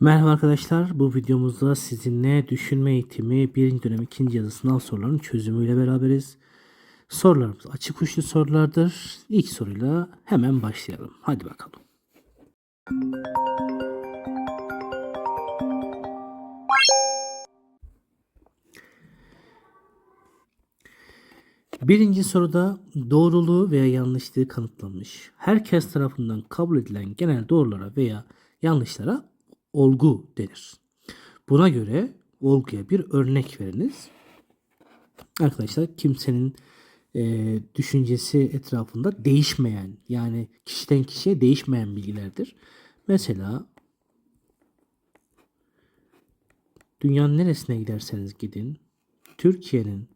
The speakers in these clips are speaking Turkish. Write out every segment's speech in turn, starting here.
Merhaba arkadaşlar. Bu videomuzda sizinle düşünme eğitimi 1. dönem 2. yazı sınav sorularının çözümüyle beraberiz. Sorularımız açık uçlu sorulardır. İlk soruyla hemen başlayalım. Hadi bakalım. Birinci soruda doğruluğu veya yanlışlığı kanıtlanmış. Herkes tarafından kabul edilen genel doğrulara veya yanlışlara olgu denir. Buna göre olguya bir örnek veriniz. Arkadaşlar kimsenin e, düşüncesi etrafında değişmeyen yani kişiden kişiye değişmeyen bilgilerdir. Mesela dünyanın neresine giderseniz gidin Türkiye'nin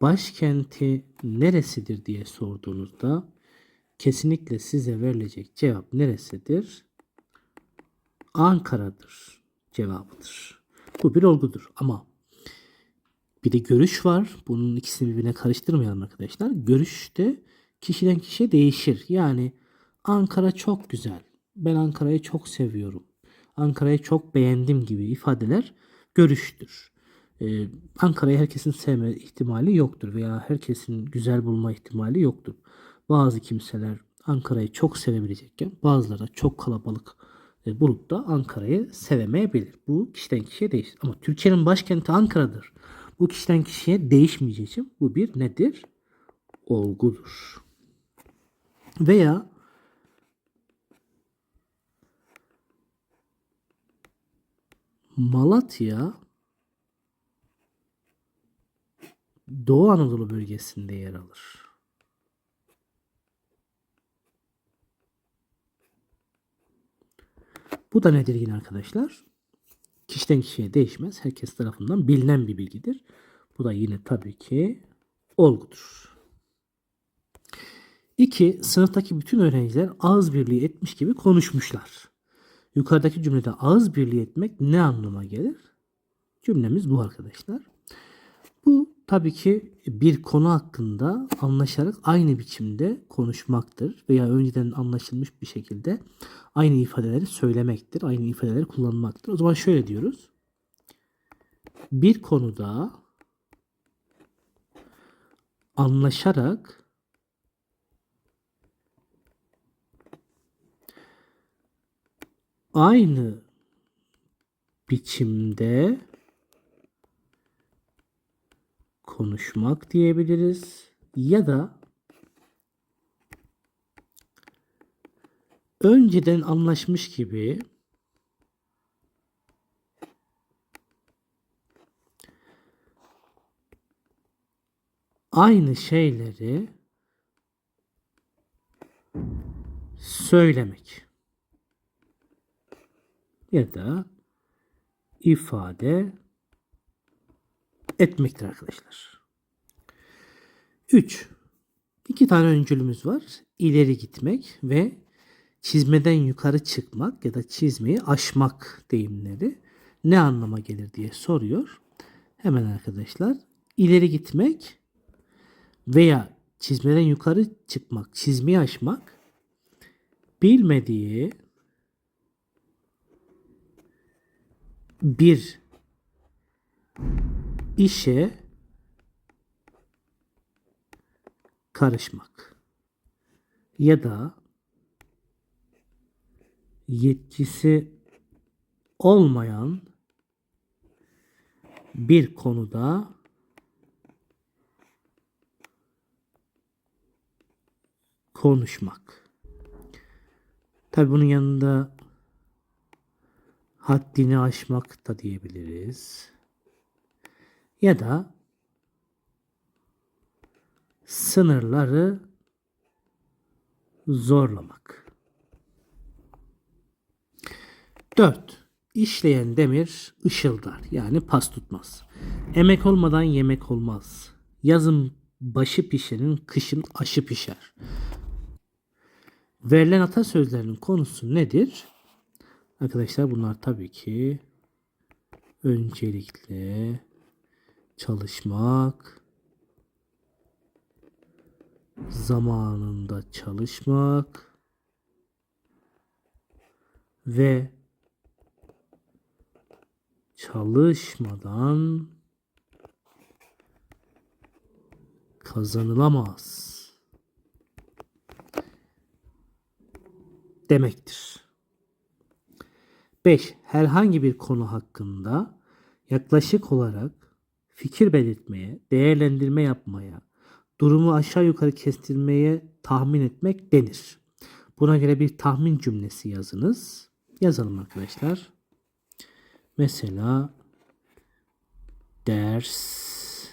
başkenti neresidir diye sorduğunuzda kesinlikle size verilecek cevap neresidir? Ankara'dır cevabıdır. Bu bir olgudur ama bir de görüş var. Bunun ikisini birbirine karıştırmayalım arkadaşlar. Görüş de kişiden kişiye değişir. Yani Ankara çok güzel. Ben Ankara'yı çok seviyorum. Ankara'yı çok beğendim gibi ifadeler görüştür. Ee, Ankara'yı herkesin sevme ihtimali yoktur veya herkesin güzel bulma ihtimali yoktur. Bazı kimseler Ankara'yı çok sevebilecekken bazıları çok kalabalık bulup da Ankara'yı sevemeyebilir. Bu kişiden kişiye değişir. Ama Türkiye'nin başkenti Ankara'dır. Bu kişiden kişiye değişmeyeceği için bu bir nedir? Olgudur. Veya Malatya Doğu Anadolu bölgesinde yer alır. Bu da nedir yine arkadaşlar? Kişiden kişiye değişmez. Herkes tarafından bilinen bir bilgidir. Bu da yine tabii ki olgudur. 2. Sınıftaki bütün öğrenciler ağız birliği etmiş gibi konuşmuşlar. Yukarıdaki cümlede ağız birliği etmek ne anlama gelir? Cümlemiz bu arkadaşlar. Bu tabii ki bir konu hakkında anlaşarak aynı biçimde konuşmaktır veya önceden anlaşılmış bir şekilde aynı ifadeleri söylemektir, aynı ifadeleri kullanmaktır. O zaman şöyle diyoruz. Bir konuda anlaşarak aynı biçimde konuşmak diyebiliriz. Ya da önceden anlaşmış gibi aynı şeyleri söylemek ya da ifade etmektir arkadaşlar. 3. İki tane öncülümüz var. İleri gitmek ve çizmeden yukarı çıkmak ya da çizmeyi aşmak deyimleri ne anlama gelir diye soruyor. Hemen arkadaşlar ileri gitmek veya çizmeden yukarı çıkmak, çizmeyi aşmak bilmediği bir işe karışmak ya da yetkisi olmayan bir konuda konuşmak. Tabi bunun yanında haddini aşmak da diyebiliriz. Ya da sınırları zorlamak. 4. İşleyen demir ışıldar yani pas tutmaz. Emek olmadan yemek olmaz. Yazın başı pişenin kışın aşı pişer. Verilen atasözlerinin konusu nedir? Arkadaşlar bunlar tabii ki öncelikle çalışmak, zamanında çalışmak ve çalışmadan kazanılamaz demektir. 5. Herhangi bir konu hakkında yaklaşık olarak fikir belirtmeye, değerlendirme yapmaya, durumu aşağı yukarı kestirmeye tahmin etmek denir. Buna göre bir tahmin cümlesi yazınız. Yazalım arkadaşlar. Mesela ders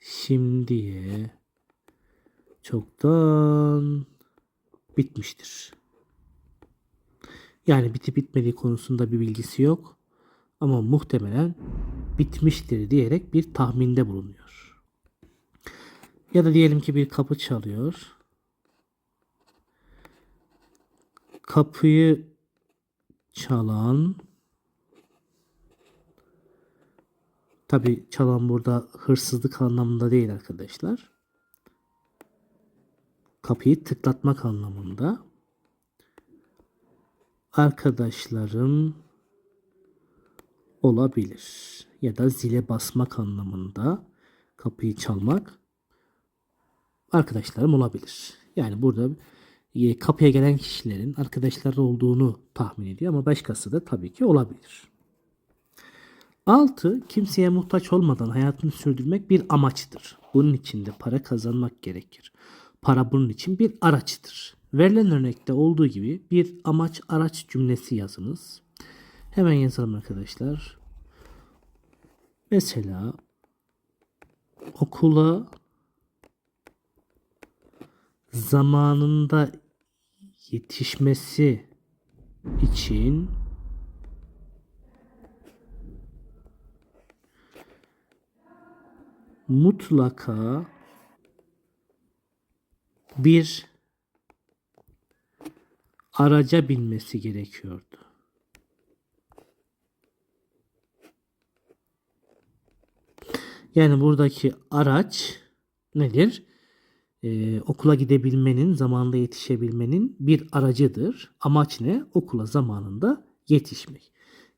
şimdiye çoktan bitmiştir. Yani bitip bitmediği konusunda bir bilgisi yok ama muhtemelen bitmiştir diyerek bir tahminde bulunuyor. Ya da diyelim ki bir kapı çalıyor. Kapıyı çalan Tabi çalan burada hırsızlık anlamında değil arkadaşlar. Kapıyı tıklatmak anlamında. Arkadaşlarım olabilir. Ya da zile basmak anlamında kapıyı çalmak arkadaşlarım olabilir. Yani burada e, kapıya gelen kişilerin arkadaşları olduğunu tahmin ediyor ama başkası da tabii ki olabilir. 6. Kimseye muhtaç olmadan hayatını sürdürmek bir amaçtır. Bunun için de para kazanmak gerekir. Para bunun için bir araçtır. Verilen örnekte olduğu gibi bir amaç araç cümlesi yazınız. Hemen yazalım arkadaşlar. Mesela okula zamanında yetişmesi için mutlaka bir araca binmesi gerekiyordu. Yani buradaki araç nedir? Ee, okula gidebilmenin, zamanında yetişebilmenin bir aracıdır. Amaç ne? Okula zamanında yetişmek.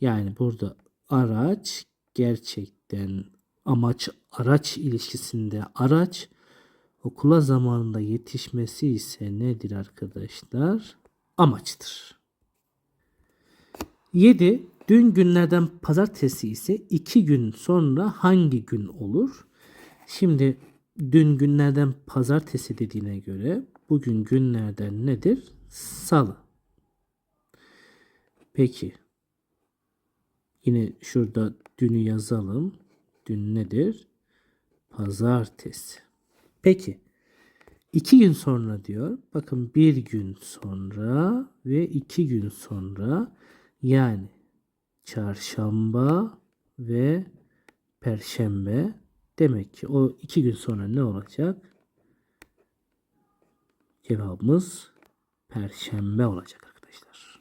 Yani burada araç gerçekten amaç araç ilişkisinde araç okula zamanında yetişmesi ise nedir arkadaşlar? Amaçtır. 7. Dün günlerden pazartesi ise 2 gün sonra hangi gün olur? Şimdi dün günlerden pazartesi dediğine göre bugün günlerden nedir? Salı. Peki. Yine şurada dünü yazalım. Dün nedir? Pazartesi. Peki. iki gün sonra diyor. Bakın bir gün sonra ve iki gün sonra yani çarşamba ve perşembe demek ki o iki gün sonra ne olacak? Cevabımız perşembe olacak arkadaşlar.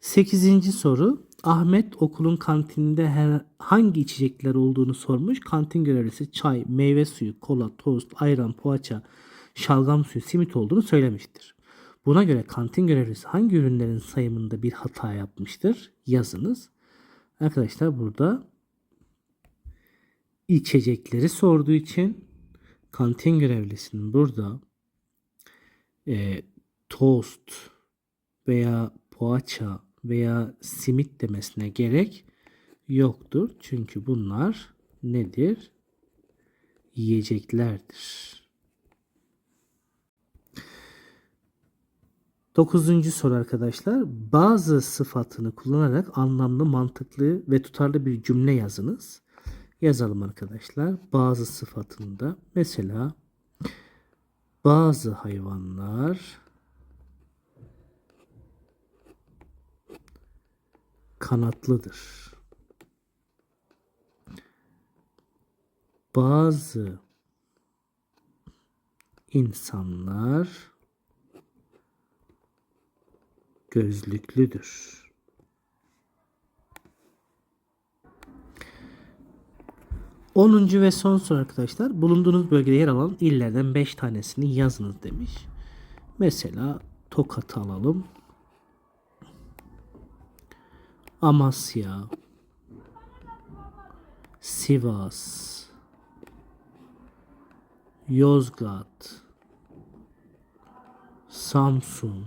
Sekizinci soru. Ahmet okulun kantininde her, hangi içecekler olduğunu sormuş. Kantin görevlisi çay, meyve suyu, kola, tost, ayran, poğaça, şalgam suyu, simit olduğunu söylemiştir. Buna göre kantin görevlisi hangi ürünlerin sayımında bir hata yapmıştır? Yazınız. Arkadaşlar burada içecekleri sorduğu için kantin görevlisinin burada e, tost veya poğaça veya simit demesine gerek yoktur. Çünkü bunlar nedir? Yiyeceklerdir. Dokuzuncu soru arkadaşlar. Bazı sıfatını kullanarak anlamlı, mantıklı ve tutarlı bir cümle yazınız. Yazalım arkadaşlar. Bazı sıfatında mesela bazı hayvanlar kanatlıdır. Bazı insanlar gözlüklüdür. Onuncu ve son soru arkadaşlar. Bulunduğunuz bölgede yer alan illerden 5 tanesini yazınız demiş. Mesela Tokat'ı alalım. Amasya, Sivas, Yozgat, Samsun,